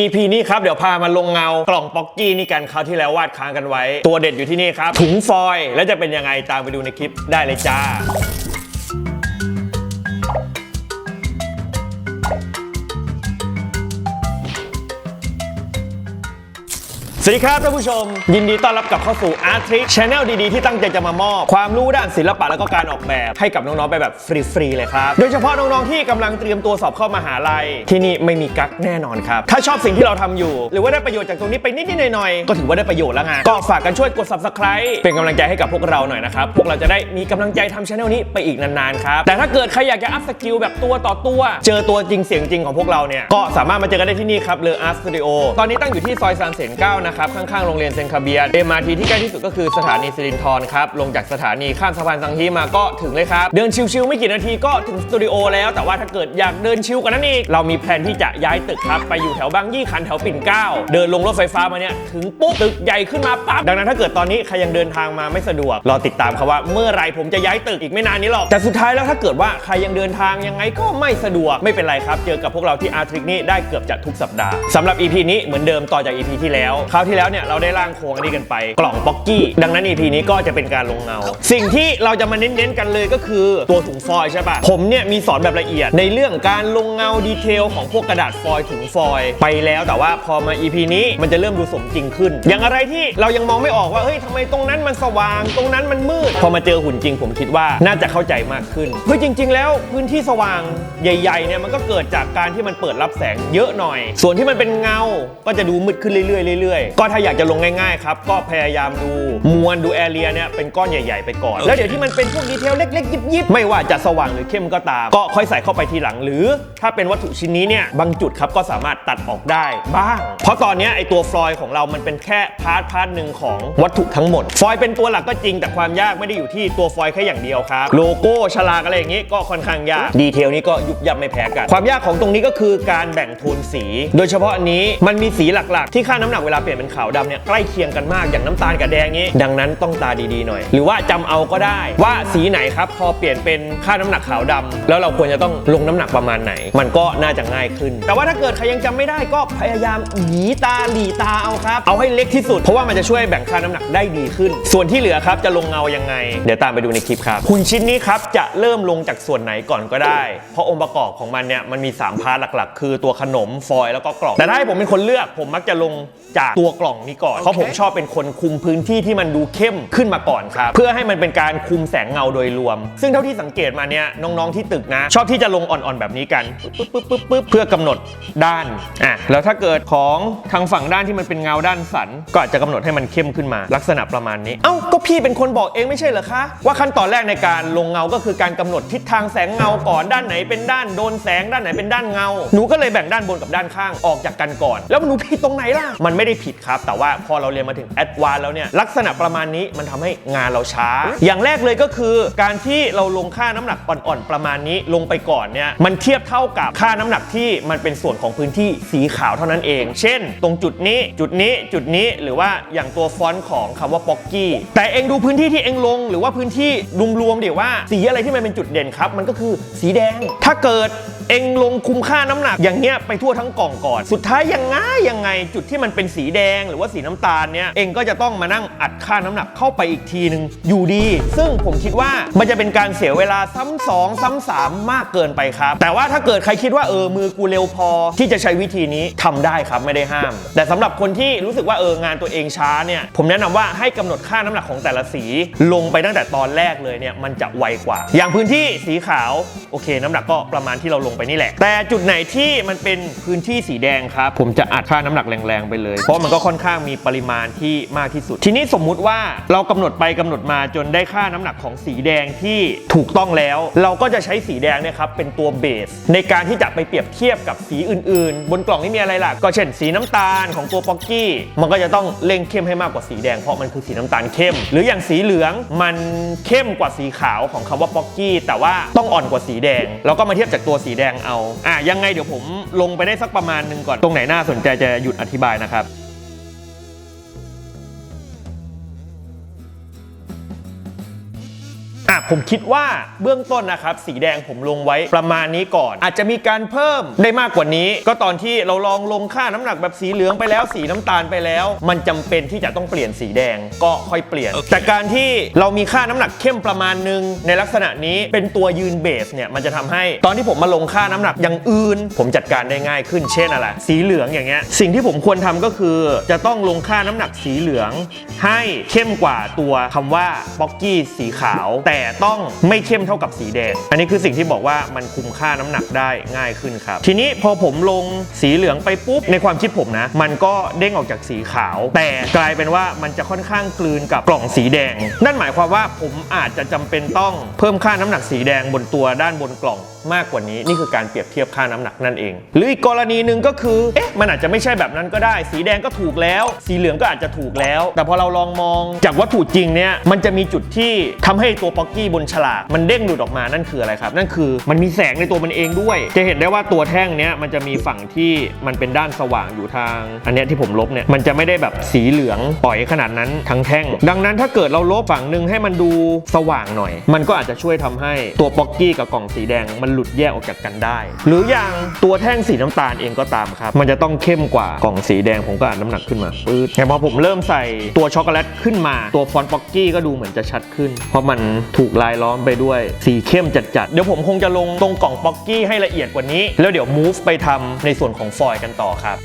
EP นี้ครับ เดี๋ยวพามาลงเงากล่องป๊อกกี้นี่กันคราวที่แล้ววาดค้างกันไว้ ตัวเด็ดอยู่ที่นี่ครับ ถุงฟอยล์แล้วจะเป็นยังไงตามไปดูในคลิปได้เลยจ้า สวัสดีครับท่านผู้ชม ยินดีต้อนรับกลับเข้าสู่ Art Trick Channel ดีๆ ที่ตั้งใจจะมามอบ ความรู้ด้านศิลปะและก็การออกแบบ ให้กับน้อง ๆ ไปแบบฟรี ๆ เลยครับ โดยเฉพาะน้อง ๆ ที่กำลังเตรียมตัวสอบเข้ามหาลัย ที่นี่ไม่มีกั๊กแน่นอนครับ ถ้าชอบสิ่งที่เราทำอยู่ หรือว่าได้ประโยชน์จากตรงนี้ไปนิด ๆ หน่อย ๆ ก็ถือว่าได้ประโยชน์แล้วไงก็ฝากกันช่วยกด Subscribe เป็นกำลังใจให้กับพวกเราหน่อยนะครับพวกเราจะได้มีกำลังใจทำช anel นี้ไปอีกนานๆครับแต่ถ้าเกิดใครอยากจะอัพสกิลแบบตัวต่อตัว เจอตัวจริงเสียงจริงของพวกเราเนี่ยก็สามารถมาเจอกันได้ที่นี่ครับเลออาร์สตูดิโอตอนนี้ตั้งอยู่ที่ซอยซานเซนเก้านะครับข้างๆโรงเรียนเซนคาเบียเอ็มาทีที่ใกล้ที่สุดก็คือสถานีสิรินทรครับลงจากสถานีข้ามสะพานสังฮีมาก็ถึงเลยครับเดินชิวๆไม่กี่นาทีก็ถึงสตูดิโอแล้วแต่ว่าถ้าเกิดอยากเดินชิวกว่านั้นอีกเรามีแผนที่จะย้ายตึกครับไปอยู่แถวบางยี่ขันแถวปิ่นเกล้าเดินลงรถไฟฟ้ามาเนี่ยถึงปุ๊บตึกใหญ่ขึ้นมาปั๊บดังนั้นถ้าเกิดตอนนี้ใครยังเดินทางมาไม่สะดวกรอติดตามครับว่าเมื่อไรผมจะย้ายตึกอีกไม่นานนี้หรอกแต่สุดท้ายแล้วถ้าเกิดว่าใครยังเดินทางยังไงก็ไม่สะดวกไม่เป็นไรครับ เจอกับพวกเราที่อาร์ทริกนี้ได้เกือบจะทุกสัปดาห์สำหรับ EP นี้เหมือนเดิมต่อจาก EP ที่แล้วคราวที่แล้วเนี่ยเราได้ร่างโครงอันนี้กันไป กล่องป๊อกกี้ ดังนั้น EP นี้ก็จะเป็นการลงเงา สิ่งที่เราจะมาเน้นๆกันเลยก็คือตัวถุงฟอยล์ใช่ปะผมเนี่ยมีสอนแบบละเอียดในเรื่องการลงเงาดีเทลของพวกกระดาษฟอยล์ถุงฟอยล์ไปแล้วแต่ว่าพอมา EP นี้มันจะเริ่มดูสมจริงขึ้น อย่างอะไรที่เรายังมองไม่ออกว่าเฮ้ยทำไมตรงนั้นมันสว่าง ตรงนั้นมันมืด พอมาเจอหุ่นจริงผมคิดว่าน่าจะเข้าใจมากขึ้นเฮ้ยจริง ๆ แล้วพื้นที่สว่างใหญ่ๆเนี่ยมันก็เกิดจากการที่มันเปิดรับแสงเยอะหน่อย ส่วนที่มันเป็นเงาก็จะดูมืดขึ้นเรื่อยๆเรื่อยก็ถ้าอยากจะลงง่ายๆครับ ก็พยายามดูมวลดูแอเรียเนี่ยเป็นก้อนใหญ่ ๆ ไปก่อน แล้วเดี๋ยวที่มันเป็นพวกดีเทลเล็ก ๆ ยิบๆไม่ว่าจะสว่างหรือเข้มก็ตาม ก็ค่อยใส่เข้าไปทีหลัง หรือถ้าเป็นวัตถุชิ้นนี้เนี่ยบางจุดครับก็สามารถตัดออกได้บ้าง เพราะตอนเนี้ยไอตัวฟลอยล์ของเรามันเป็นแค่พาร์ทพาร์ทหนึ่งของวัตถุทั้งหมด ฟอยล์เป็นตัวหลักก็จริงแต่ความยากไม่ได้อยู่ที่ตัวฟอยล์แค่อย่างเดียวครับ โลโก้ฉลากอะไรอย่างงี้ก็ค่อนข้างยากดีเทลนี้ก็ยุบยับไม่แพ้กัน ความยากของตรงนี้ก็คือการแบ่งโทนสี โดยเฉพาะอันนี้มันมีสีหลักๆ ที่ค่าน้ำหนักเวลาเปลี่ยนเป็นขาวดำเนี่ยใกล้เคียงกันมากอย่างน้ำตาลกับแดงนี้ ดังนั้นต้องตาดีๆหน่อย หรือว่าจำเอาก็ได้ว่าสีไหนครับพอเปลี่ยนเป็นค่าน้ำหนักขาวดำแล้วเราควรจะต้องลงน้ำหนักประมาณไหน มันก็น่าจะง่ายขึ้น แต่ว่าถ้าเกิดใครยังจำไม่ได้ก็พยายามหยีตาหลีตาเอาครับ เอาให้เล็กที่สุด เพราะว่ามันจะช่วยแบ่งค่าน้ำหนักได้ดีขึ้น ส่วนที่เหลือครับจะลงเงายังไง เดี๋ยวตามไปดูในคลิปครับหุ่นชิ้นนี้ครับจะเริ่มลงจากส่วนไหนก่อนก็ได้ เพราะองค์ประกอบของมันเนี่ยมันมี 3 พาร์ทหลักๆ คือตัวขนมฟอยล์แล้วก็กล่องแต่ถ้าให้ผมเป็นคนเลือกผมมักจะลงจากตัวกล่องนี้ก่อน เพราะผมชอบเป็นคนคุมพื้นที่ที่มันดูเข้มขึ้นมาก่อนครับ เพื่อให้มันเป็นการคุมแสงเงาโดยรวม ซึ่งเท่าที่สังเกตมาเนี่ยน้องๆที่ตึกนะ ชอบที่จะลงอ่อนๆแบบนี้กันปึ๊บปึ๊บปึ๊บปึ๊บเพื่อกำหนดด้านอะแล้วถ้าเกิดของทางฝั่งด้านที่มันเป็นเงาด้านสัน ก็อาจจะกำหนดให้มันเข้มขึ้นมา ลักษณะประมาณนี้ เอ้าก็พี่เป็นคนบอกเองไม่ใช่เหรอคะว่าขั้นตอนแรกในการลงเงาก็คือการกำหนดทิศทางแสงเงาก่อนด้านไหนเป็นด้านโดนแสงด้านไหนเป็นด้านเงาหนูก็เลยแบ่งด้านบนกับด้านข้างออกจากกันก่อน แล้วหนูผิดตรงไหนล่ะมันไม่ได้ผิดครับ แต่ว่าพอเราเรียนมาถึงแอดวานแล้วเนี่ยลักษณะประมาณนี้มันทำให้งานเราช้า อย่างแรกเลยก็คือ การที่เราลงค่าน้ำหนักอ่อนๆประมาณนี้ลงไปก่อนเนี่ยมันเทียบเท่ากับค่าน้ำหนักที่มันเป็นส่วนของพื้นที่สีขาวเท่านั้นเอง เช่น ตรงจุดนี้จุดนี้จุดนี้หรือว่าอย่างตัวฟอนต์ของคำว่าป๊อกกี้แต่เองดูพื้นที่ที่เองลง หรือว่าพื้นที่รวมๆเดี๋ยวว่าสีอะไรที่มันเป็นจุดเด่นครับ มันก็คือสีแดง ถ้าเกิดเองลงคุมค่าน้ำหนักอย่างเงี้ยไปทั่วทั้งกล่องก่อน สุดท้ายยังไงยังไงจุดที่มันเป็นสีแดงหรือว่าสีน้ำตาลเนี่ยเองก็จะต้องมานั่งอัดค่าน้ำหนักเข้าไปอีกทีหนึ่งอยู่ดี ซึ่งผมคิดว่ามันจะเป็นการเสียเวลาซ้ำสองซ้ำสามมากเกินไปครับ แต่ว่าถ้าเกิดใครคิดว่าเออมือกูเร็วพอที่จะใช้วิธีนี้ทำได้ครับไม่ได้ห้าม แต่สำหรับคนที่รู้สึกว่าเอองานตัวเองช้าเนี่ยผมแนะนำว่าให้กำหนดค่าน้ำหนักของแต่ละสี ลงไปตั้งแต่ตอนแรกเลยเนี่ยมันจะไวกว่า อย่างพื้นที่สีขาวโอเค น้ำหนักก็ประมาณที่เราลงไปนี่แหละ แต่จุดไหนที่มันเป็นพื้นที่สีแดงครับผมจะอัดค่าน้ำหนักแรงๆไปเลย เพราะมันก็ค่อนข้างมีปริมาณที่มากที่สุด ทีนี้สมมุติว่าเรากำหนดไปกำหนดมาจนได้ค่าน้ำหนักของสีแดงที่ถูกต้องแล้ว เราก็จะใช้สีแดงเนี่ยครับเป็นตัวเบส ในการที่จะไปเปรียบเทียบกับสีอื่นๆ บนกล่องนี่มีอะไรล่ะ ก็เช่นสีน้ำตาลของตัวป๊อกกี้ มันก็จะต้องเล่งเข้มให้มากกว่าสีแดงเพราะมันคือสีน้ำตาลเข้ม หรืออย่างสีเหลืองมันเข้มกว่าสีขาวของคำว่าป๊อกกี้แต่ว่าต้องอ่อนกว่าสีแดงเราก็มาเทียบจากตัวสีแดงเอาอะยังไงเดี๋ยวผมลงไปได้สักประมาณนึงก่อนตรงไหนน่าสนใจจะหยุดอธิบายนะครับ ผผมคิดว่าเบื้องต้นนะครับสีแดงผมลงไว้ประมาณนี้ก่อน อาจจะมีการเพิ่มได้มากกว่านี้ ก็ตอนที่เราลองลงค่าน้ำหนักแบบสีเหลืองไปแล้ว สีน้ำตาลไปแล้ว มันจำเป็นที่จะต้องเปลี่ยนสีแดงก็ค่อยเปลี่ยน แต่การที่เรามีค่าน้ำหนักเข้มประมาณหนึงในลักษณะนี้เป็นตัวยืนเบสเนี่ยมันจะทำให้ตอนที่ผมมาลงค่าน้ำหนักอย่างอื่น ผมจัดการได้ง่ายขึ้นเช่นอะไรสีเหลืองอย่างเงี้ยสิ่งที่ผมควรทำก็คือ จะต้องลงค่าน้ำหนักสีเหลือง ให้เข้มกว่าตัวคำว่าป๊อกกี้สีขาวแต่ต้องไม่เข้มเท่ากับสีแดง อันนี้คือสิ่งที่บอกว่ามันคุมค่าน้ำหนักได้ง่ายขึ้นครับ ทีนี้พอผมลงสีเหลืองไปปุ๊บในความคิดผมนะ มันก็เด้งออกจากสีขาว แต่กลายเป็นว่ามันจะค่อนข้างกลืนกับกล่องสีแดง นั่นหมายความว่าผมอาจจะจำเป็นต้องเพิ่มค่าน้ำหนักสีแดงบนตัวด้านบนกล่อง มากกว่านี้นี่คือการเปรียบเทียบค่าน้ำหนักนั่นเอง หรืออีกกรณีหนึ่งก็คือเอ๊ะมันอาจจะไม่ใช่แบบนั้นก็ได้ สีแดงก็ถูกแล้ว สีเหลืองก็อาจจะถูกแล้ว แต่พอเราลองมองจากวัตถุจริงเนี่ยมันจะมีจุดที่ทำให้ตัวป๊อกกี้บนฉลากมันเด้งหลุดออกมานั่นคืออะไรครับ นั่นคือมันมีแสงในตัวมันเองด้วย จะเห็นได้ว่าตัวแท่งเนี้ยมันจะมีฝั่งที่มันเป็นด้านสว่างอยู่ทาง อันเนี้ยที่ผมลบเนี่ยมันจะไม่ได้แบบสีเหลืองปล่อยขนาดนั้นทั้งแท่ง ดังนั้นถ้าเกิดเราลบฝั่งหนึ่งให้มันดูสว่างหน่อย มันก็อาจจะช่วยทำให้ตัวป๊อกกี้กับกล่องสีแดงมันหลุดแยกออกจากกันได้ หรืออย่างตัวแท่งสีน้ำตาลเองก็ตามครับ มันจะต้องเข้มกว่ากล่องสีแดงผมก็อ่านน้ำหนักขึ้นมาปื๊ดแต่พอผมเริ่มใส่ตัวช็อกโกแลตขึ้นมา ตัวฟอนต์ป๊อกกี้ก็ดูเหมือนจะชัดขึ้น เพราะมันถูกลายล้อมไปด้วยสีเข้มจัดๆ เดี๋ยวผมคงจะลงตรงกล่องป๊อกกี้ให้ละเอียดกว่านี้ แล้วเดี๋ยว move ไปทำในส่วนของฟอยล์กันต่อครับ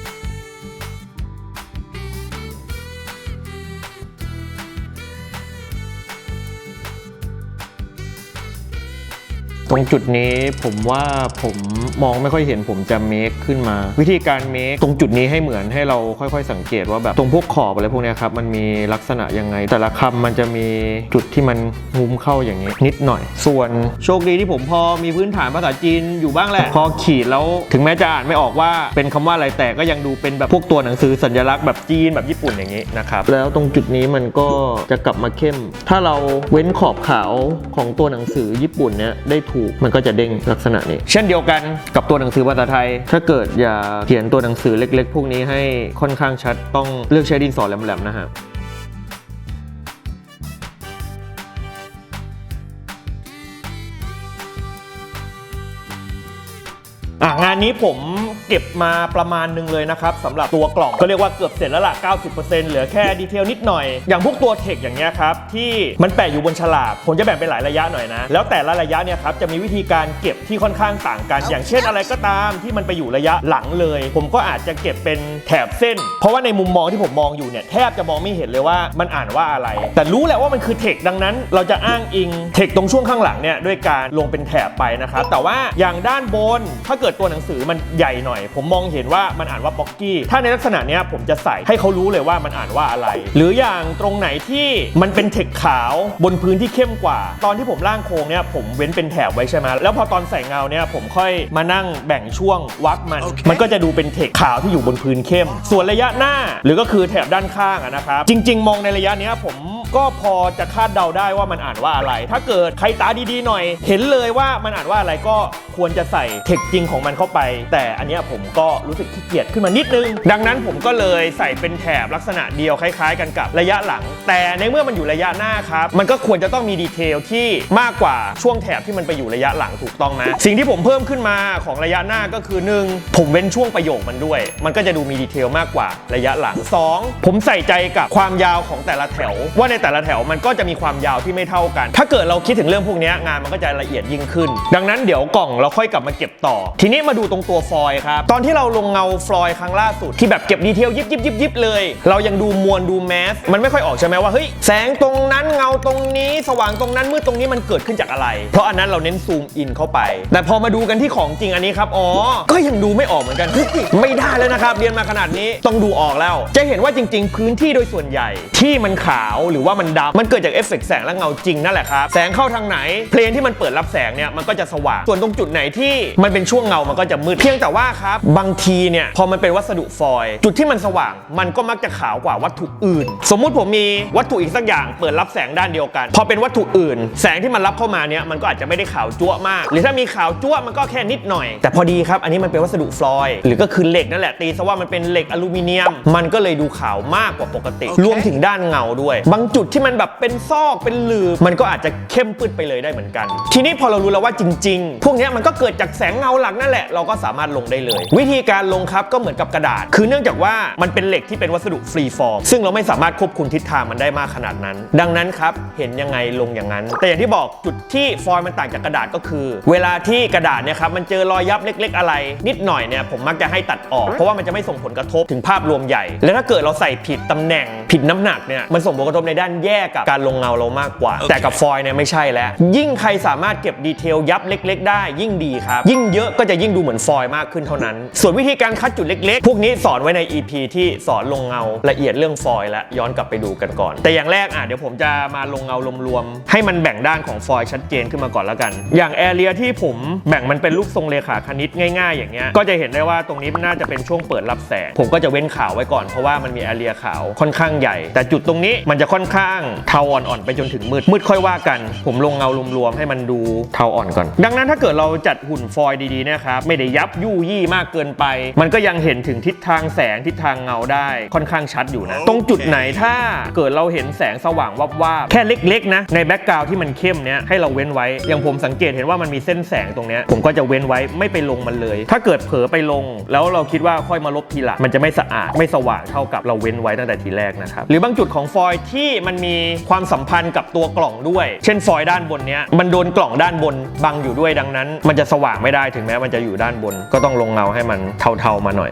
ตรงจุดนี้ผมว่าผมมองไม่ค่อยเห็นผมจะเมคขึ้นมา วิธีการเมคตรงจุดนี้ให้เหมือนให้เราค่อยๆ สังเกตว่าแบบตรงพวกขอบอะไรพวกเนี้ยครับมันมีลักษณะยังไง แต่ละคำมันจะมีจุดที่มันงุ้มเข้าอย่างนี้ นิดหน่อย ส่วนโชคดีที่ผมพอมีพื้นฐานภาษาจีนอยู่บ้างแหละ พอขีดแล้วถึงแม้จะอ่านไม่ออกว่าเป็นคำว่าอะไรแต่ก็ยังดูเป็นแบบพวกตัวหนังสือสัญลักษณ์แบบจีนแบบญี่ปุ่นอย่างนี้นะครับแล้วตรงจุดนี้มันก็จะกลับมาเข้ม ถ้าเราเว้นขอบขาวของตัวหนังสือญี่ปุ่นเนี้ยได้ถูก มันก็จะเด้งลักษณะนี้ เช่นเดียวกันกับตัวหนังสือภาษาไทย ถ้าเกิดอยากเขียนตัวหนังสือเล็ก ๆ พวกนี้ให้ค่อนข้างชัดต้องเลือกใช้ดินสอแหลมๆนะฮะอะงานนี้ผม เก็บมาประมาณหนึงเลยนะครับสำหรับตัวกล่องก็เรียกว่าเกือบเสร็จแล้วล่ะ 90%เหลือแค่ดีเทลนิดหน่อย อย่างพวกตัวเทคอย่างเงี้ยครับ ที่มันแปะอยู่บนฉลากผมจะแบ่งเป็นหลายระยะหน่อยนะ แล้วแต่ละระยะเนี่ยครับจะมีวิธีการเก็บที่ค่อนข้างต่างกัน อย่างเช่นอะไรก็ตามที่มันไปอยู่ระยะหลังเลย ผมก็อาจจะเก็บเป็นแถบเส้น เพราะว่าในมุมมองที่ผมมองอยู่เนี่ยแทบจะมองไม่เห็นเลยว่ามันอ่านว่าอะไร แต่รู้แหละว่ามันคือเทคดังนั้น เราจะอ้างอิงเทคตรงช่วงข้างหลังเนี่ยด้วยการลงเป็นแถบไปนะครับแต่ว่าอย่างด้านบนถ้าเกิดตัวหนังสือมันใหญ่หน่อย ผมมองเห็นว่ามันอ่านว่าบ็อกกี้ ถ้าในลักษณะเนี้ยผมจะใส่ให้เขารู้เลยว่ามันอ่านว่าอะไร หรืออย่างตรงไหนที่มันเป็นเทคขาวบนพื้นที่เข้มกว่า ตอนที่ผมร่างโครงเนี่ยผมเว้นเป็นแถบไว้ใช่ไหมแล้วพอตอนใส่เงาเนี่ยผมค่อยมานั่งแบ่งช่วงวักมัน มันก็จะดูเป็นเทคขาวที่อยู่บนพื้นเข้ม ส่วนระยะหน้าหรือก็คือแถบด้านข้างอะนะครับจริง ๆ มองในระยะเนี้ยผมก็พอจะคาดเดาได้ว่ามันอ่านว่าอะไร ถ้าเกิดใครตาดีๆหน่อย เห็นเลยว่ามันอ่านว่าอะไรก็ควรจะใส่เทคจริงของมันเข้าไป แต่อันเนี้ยผมก็รู้สึกขี้เกียจขึ้นมานิดนึง ดังนั้นผมก็เลยใส่เป็นแถบลักษณะเดียวคล้าย ๆ กันกับระยะหลัง แต่ในเมื่อมันอยู่ระยะหน้าครับมันก็ควรจะต้องมีดีเทลที่มากกว่าช่วงแถบที่มันไปอยู่ระยะหลังถูกต้องไหมสิ่งที่ผมเพิ่มขึ้นมาของระยะหน้าก็คือหนึ่งผมเว้นช่วงประโยคมันด้วย มันก็จะดูมีดีเทลมากกว่าระยะหลังสองผมใส่ใจกับความยาวของแต่ละแถว ว่าในแต่ละแถวมันก็จะมีความยาวที่ไม่เท่ากัน ถ้าเกิดเราคิดถึงเรื่องพวกนี้งานมันก็จะละเอียดยิ่งขึ้น ดังนั้นเดี๋ยวกล่องเราค่อยกลับมาเก็บต่อ ทีนี้มาดูตรงตัวฟอยครับตอนที่เราลงเงาฟลอยครั้งล่าสุด ที่แบบเก็บดีเทลยิบยิบยิบยิบเลย เรายังดูมวลดูแมส มันไม่ค่อยออกใช่ไหมว่าเฮ้ยแสงตรงนั้นเงาตรงนี้ สว่างตรงนั้นมืดตรงนี้มันเกิดขึ้นจากอะไร เพราะอันนั้นเราเน้นซูมอินเข้าไป แต่พอมาดูกันที่ของจริงอันนี้ครับอ๋อก็ยังดูไม่ออกเหมือนกันไม่ได้แล้วนะครับเรียนมาขนาดนี้ต้องดูออกแล้ว จะเห็นว่าจริง ๆ พื้นที่โดยส่วนใหญ่ ที่มันขาวหรือว่ามันดำมันเกิดจากเอฟเฟกต์แสงและเงาจริงนั่นแหละครับแสงเข้าทางไหน เพลนที่มันเปิดรับแสงเนี่ยมันก็จะสว่างส่วนตรงจุดไหนที่มันเป็นช่วงเงามันก็จะมืดเพียงแต่ว่าครับครับ บางทีเนี่ยพอมันเป็นวัสดุฟอยล์จุดที่มันสว่าง มันก็มักจะขาวกว่าวัตถุอื่น สมมุติผมมีวัตถุอีกสักอย่างเปิดรับแสงด้านเดียวกัน พอเป็นวัตถุอื่น แสงที่มันรับเข้ามาเนี่ยมันก็อาจจะไม่ได้ขาวจั๊วะมาก หรือถ้ามีขาวจั๊วะมันก็แค่นิดหน่อย แต่พอดีครับอันนี้มันเป็นวัสดุฟลอยล์หรือก็คือเหล็กนั่นแหละตีซะว่ามันเป็นเหล็กอลูมิเนียม มันก็เลยดูขาวมากกว่าปกติ รวมถึงด้านเงาด้วย บางจุดที่มันแบบเป็นซอกเป็นหลืบมันก็อาจจะเข้มปืดไปเลยได้เหมือนกัน ทีนี้พอเรารู้แล้วว่าจริง ๆ พวกเนี้ยมันก็เกิดจากแสงเงาหลักนั่นแหละเราก็สามารถลงได้เลยวิธีการลงครับก็เหมือนกับกระดาษ คือเนื่องจากว่ามันเป็นเหล็กที่เป็นวัสดุฟรีฟอร์มซึ่งเราไม่สามารถควบคุมทิศทางมันได้มากขนาดนั้น ดังนั้นครับเห็นยังไงลงอย่างนั้น แต่อย่างที่บอกจุดที่ฟอยล์มันต่างจากกระดาษก็คือ เวลาที่กระดาษเนี่ยครับมันเจอรอยยับเล็ก ๆ อะไร นิดหน่อยเนี่ยผมมักจะให้ตัดออก เพราะว่ามันจะไม่ส่งผลกระทบถึงภาพรวมใหญ่ และถ้าเกิดเราใส่ผิดตำแหน่งผิดน้ำหนักเนี่ยมันส่งผลกระทบในด้านแย่กับการลงเงาเรามากกว่า แต่กับฟอยล์เนี่ยไม่ใช่แล้วยิ่งใครสามารถเก็บดีเทลยับเล็ก ๆ ได้ยิ่งดีครับยิ่งเยอะก็จะยิ่งดูเหมือนฟอยล์มากขึ้นเท่านั้นส่วนวิธีการคัดจุดเล็กๆ พวกนี้สอนไว้ใน EP ที่สอนลงเงาละเอียดเรื่องฟอยล์และย้อนกลับไปดูกันก่อน แต่อย่างแรกอะเดี๋ยวผมจะมาลงเงารวมๆให้มันแบ่งด้านของฟอยล์ชัดเจนขึ้นมาก่อนแล้วกัน อย่างแอเรียที่ผมแบ่งมันเป็นรูปทรงเลขาคณิตง่ายๆ อย่างเงี้ยก็จะเห็นได้ว่าตรงนี้มันน่าจะเป็นช่วงเปิดรับแสง ผมก็จะเว้นขาวไว้ก่อนเพราะว่ามันมีแอเรียขาวค่อนข้างใหญ่ แต่จุดตรงนี้มันจะค่อนข้างเทาอ่อนๆไปจนถึงมืดมืดค่อยว่ากัน ผมลงเงารวมๆให้มันดูเทาอ่อนก่อน ดังนั้นถ้าเกิดเราจัดหุ่นฟอยล์ดีๆนะครับไม่ได้ยับยู่ยี่มากเกินไป มันก็ยังเห็นถึงทิศทางแสงทิศทางเงาได้ค่อนข้างชัดอยู่นะ ตรงจุดไหนถ้าเกิดเราเห็นแสงสว่างวับวาบๆแค่เล็กๆนะในแบ็กกราวที่มันเข้มเนี้ยให้เราเว้นไว้ อย่างผมสังเกตเห็นว่ามันมีเส้นแสงตรงเนี้ยผมก็จะเว้นไว้ไม่ไปลงมันเลย ถ้าเกิดเผลอไปลง แล้วเราคิดว่าค่อยมาลบทีหลังมันจะไม่สะอาดไม่สว่างเท่ากับเราเว้นไว้ตั้งแต่ทีแรกนะครับหรือบางจุดของฟอยล์ที่มันมีความสัมพันธ์กับตัวกล่องด้วย เช่นฟอยล์ด้านบนเนี้ยมันโดนกล่องด้านบนบังอยู่ด้วยดังนั้น มันจะสว่างไม่ได้ถึงแม้มันจะอยู่ด้านบนก็ต้องลงเราให้มันเทาๆมาหน่อย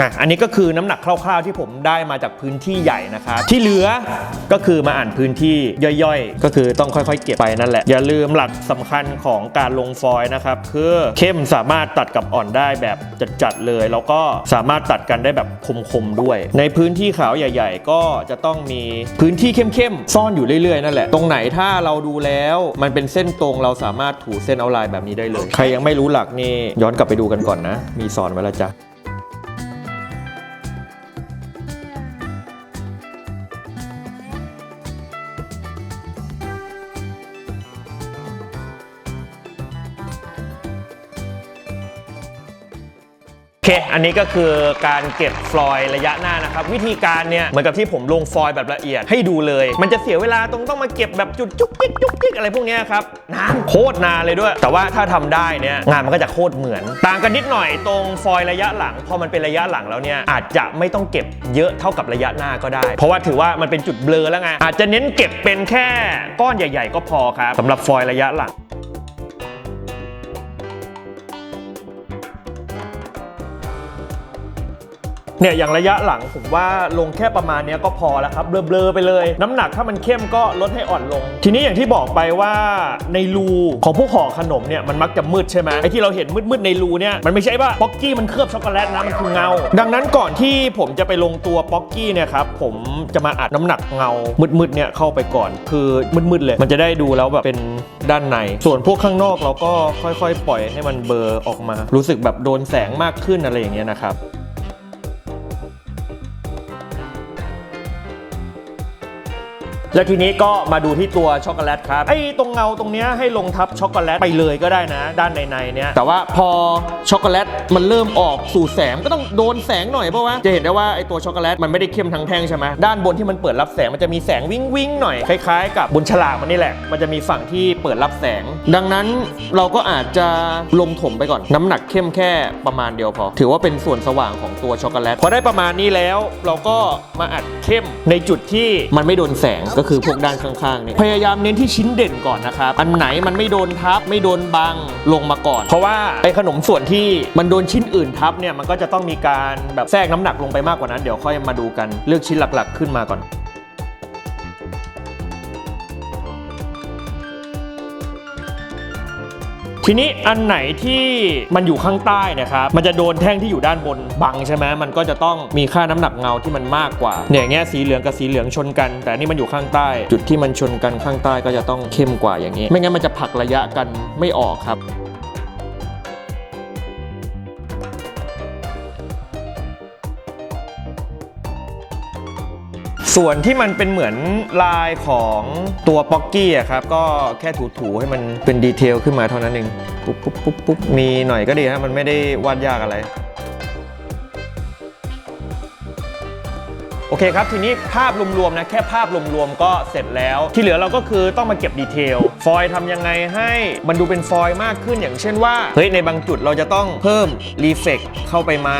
อะอันนี้ก็คือน้ำหนักคร่าวๆที่ผมได้มาจากพื้นที่ใหญ่นะครับที่เหลือก็คือมาอ่านพื้นที่ย่อยๆ ก็คือต้องค่อยๆเก็บไปนั่นแหละ อย่าลืมหลักสำคัญของการลงฟอยล์นะครับคือเข้มสามารถตัดกับอ่อนได้แบบจัดๆเลย แล้วก็สามารถตัดกันได้แบบคมๆด้วย ในพื้นที่ขาวใหญ่ ๆ ก็จะต้องมีพื้นที่เข้มๆซ่อนอยู่เรื่อยๆนั่นแหละ ตรงไหนถ้าเราดูแล้วมันเป็นเส้นตรงเราสามารถถูเส้นเอาลายแบบนี้ได้เลย ใครยังไม่รู้หลักนี่ย้อนกลับไปดูกันก่อนนะ มีสอนไว้แล้วจ้ะ ค อันนี้ก็คือการเก็บฟลอยล์ระยะหน้านะครับ วิธีการเนี่ยเหมือนกับที่ผมลงฟลอยล์แบบละเอียดให้ดูเลย มันจะเสียเวลาตรงต้องมาเก็บแบบจุดจุกจิกจุกจิกอะไรพวกนี้ครับนานโคตรนานเลยด้วย แต่ว่าถ้าทำได้เนี่ยงานมันก็จะโคตรเหมือน ต่างกันนิดหน่อยตรงฟอยล์ระยะหลังพอมันเป็นระยะหลังแล้วเนี่ยอาจจะไม่ต้องเก็บเยอะเท่ากับระยะหน้าก็ได้ เพราะว่าถือว่ามันเป็นจุดเบลอแล้วไงอาจจะเน้นเก็บเป็นแค่ก้อนใหญ่ ๆ ก็พอครับสำหรับฟอยล์ระยะหลัง เนี่ยอย่างระยะหลังผมว่าลงแค่ประมาณนี้ก็พอแล้วครับเบลอๆไปเลย น้ำหนักถ้ามันเข้มก็ลดให้อ่อนลง ทีนี้อย่างที่บอกไปว่าในรูของพวกห่อขนมเนี่ยมันมักจะมืดใช่ไหมไอ้ที่เราเห็นมืดๆในรูเนี่ยมันไม่ใช่ว่าป๊อกกี้มันเคลือบช็อกโกแลตนะมันคือเงา ดังนั้นก่อนที่ผมจะไปลงตัวป๊อกกี้เนี่ยครับผมจะมาอัดน้ำหนักเงามืดๆเนี่ยเข้าไปก่อน คือมืดๆเลย มันจะได้ดูแล้วแบบเป็นด้านใน ส่วนพวกข้างนอกเราก็ค่อยๆ ปล่อยให้มันเบลอออกมา รู้สึกแบบโดนแสงมากขึ้นอะไรอย่างเงี้ยนะครับ แล้วทีนี้ก็มาดูที่ตัวช็อกโกแลตครับไอ้ตรงเงาตรงเนี้ยให้ลงทับช็อกโกแลตไปเลยก็ได้นะ ด้านในในๆเนี้ยแต่ว่าพอช็อกโกแลตมันเริ่มออกสู่แสงก็ต้องโดนแสงหน่อยเพราะว่าจะเห็นได้ว่าไอ้ตัวช็อกโกแลตมันไม่ได้เข้มทั้งแท่งใช่ไหมด้านบนที่มันเปิดรับแสงมันจะมีแสงวิ้งวิ้งๆหน่อยคล้ายๆ กับบนฉลากมันนี่แหละ มันจะมีฝั่งที่เปิดรับแสง ดังนั้นเราก็อาจจะลงถมไปก่อน น้ำหนักเข้มแค่ประมาณเดียวพอ ถือว่าเป็นส่วนสว่างของตัวช็อกโกแลตพอได้ประมาณนี้แล้ว เราก็มาอัดเข้มในจุดที่มันไม่โดนแสงก็คือพวกด้านข้างๆเนี่ยพยายามเน้นที่ชิ้นเด่นก่อนนะครับ อันไหนมันไม่โดนทับ ไม่โดนบังลงมาก่อน เพราะว่าไอ้ขนมส่วนที่มันโดนชิ้นอื่นทับเนี่ยมันก็จะต้องมีการแบบแทรกน้ำหนักลงไปมากกว่านั้นเดี๋ยวค่อยมาดูกันเลือกชิ้นหลักๆ ขึ้นมาก่อน ทีนี้อันไหนที่มันอยู่ข้างใต้นะครับมันจะโดนแท่งที่อยู่ด้านบนบังใช่ไหมมันก็จะต้องมีค่าน้ำหนักเงาที่มันมากกว่าเนี่ยอย่างเงี้ยสีเหลืองกับสีเหลืองชนกัน แต่นี่มันอยู่ข้างใต้ จุดที่มันชนกันข้างใต้ก็จะต้องเข้มกว่าอย่างนี้ ไม่งั้นมันจะผักระยะกันไม่ออกครับ ส่วนที่มันเป็นเหมือนลายของตัวป๊อกกี้อะครับ ก็แค่ถูๆให้มันเป็นดีเทลขึ้นมาเท่านั้นเอง ปุ๊บปุ๊บปุ๊บปุ๊บมีหน่อยก็ดีฮะมันไม่ได้วาดยากอะไร โอเคครับ ทีนี้ภาพรวมๆนะแค่ภาพรวมๆก็เสร็จแล้ว ที่เหลือเราก็คือต้องมาเก็บดีเทล ฟอยล์ทำยังไงให้มันดูเป็นฟอยล์มากขึ้นอย่างเช่นว่าเฮ้ยในบางจุดเราจะต้องเพิ่มรีเฟกเข้าไปไหม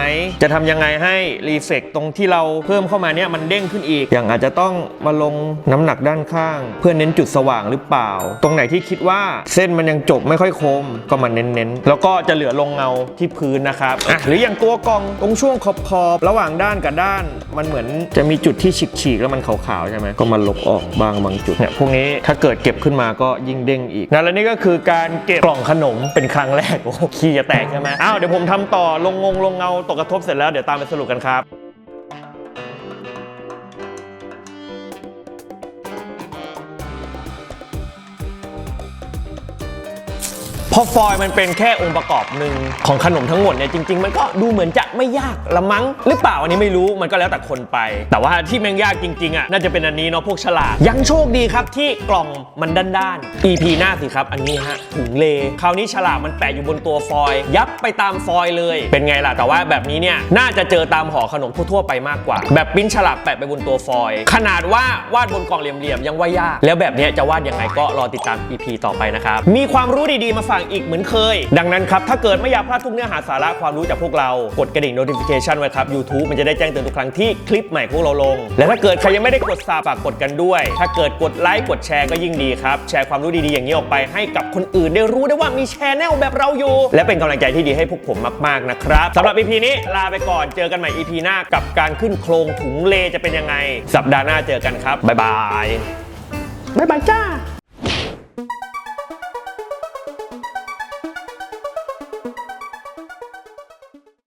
จะทำยังไงให้รีเฟกตรงที่เราเพิ่มเข้ามาเนี่ยมันเด้งขึ้นอีก อย่างอาจจะต้องมาลงน้ำหนักด้านข้าง เพื่อเน้นจุดสว่างหรือเปล่า ตรงไหนที่คิดว่าเส้นมันยังจบไม่ค่อยคมก็มาเน้นๆแล้วก็จะเหลือลงเงาที่พื้นนะครับหรืออย่างตัวกองตรงช่วงขอบๆระหว่างด้านกับด้านมันเหมือนจะมีจุดที่ฉีกๆแล้วมันขาวๆใช่ไหมก็มาลบออกบางบางจุดเนี่ยพวกนี้ถ้าเกิดเก็บขึ้นมาก็ยิ่งเด้งอีกนะแล้วนี่ก็คือการเก็บกล่องขนมเป็นครั้งแรกโอ้โหขี้จะแตกใช่ไหมอ้าวเดี๋ยวผมทำต่อลงงงลงเงาตกกระทบเสร็จแล้วเดี๋ยวตามไปสรุปกันครับ อฟอยล์มันเป็นแค่องค์ประกอบหนึ่งของขนมทั้งหมดเนี่ยจริง ๆ มันก็ดูเหมือนจะไม่ยากละมั้ง หรือเปล่าอันนี้ไม่รู้มันก็แล้วแต่คนไป แต่ว่าที่แม่งยากจริงๆอะน่าจะเป็นอันนี้เนาะพวกฉลากยังโชคดีครับที่กล่องมันด้านๆ EP หน้าสิครับ อันนี้ฮะถุงเลคราวนี้ฉลากมันแปะอยู่บนตัวฟอยล์ยับไปตามฟอยล์เลย เป็นไงล่ะแต่ว่าแบบนี้เนี่ยน่าจะเจอตามห่อขนมทั่วๆไปมากกว่า แบบปิ้นฉลากแปะไปบนตัวฟอยล์ขนาดว่าวาดบนกล่องเหลี่ยมๆยังว่ายากแล้วแบบเนี้ยจะวาดยังไงก็รอติดตาม EP ต่อไปนะครับมีความรู้ดีๆมาฝากอีกเหมือนเคย ดังนั้นครับ ถ้าเกิดไม่อยากพลาดทุกเนื้อหาสาระความรู้จากพวกเรา กดกระดิ่ง notification ไว้ครับ YouTube มันจะได้แจ้งเตือนทุกครั้งที่คลิปใหม่พวกเราลง และถ้าเกิดใครยังไม่ได้กดซาฝากกดกันด้วย ถ้าเกิดกดไลค์กดแชร์ก็ยิ่งดีครับ แชร์ความรู้ดีๆอย่างนี้ออกไปให้กับคนอื่นได้รู้ได้ว่ามีแชร์แนลแบบเราอยู่ และเป็นกำลังใจที่ดีให้พวกผมมากๆนะครับสำหรับ EP นี้ลาไปก่อนเจอกันใหม่ EP หน้ากับการขึ้นโครงถุงเลจะเป็นยังไง สัปดาห์หน้าเจอกันครับบ๊ายบายบ๊ายบายจ้า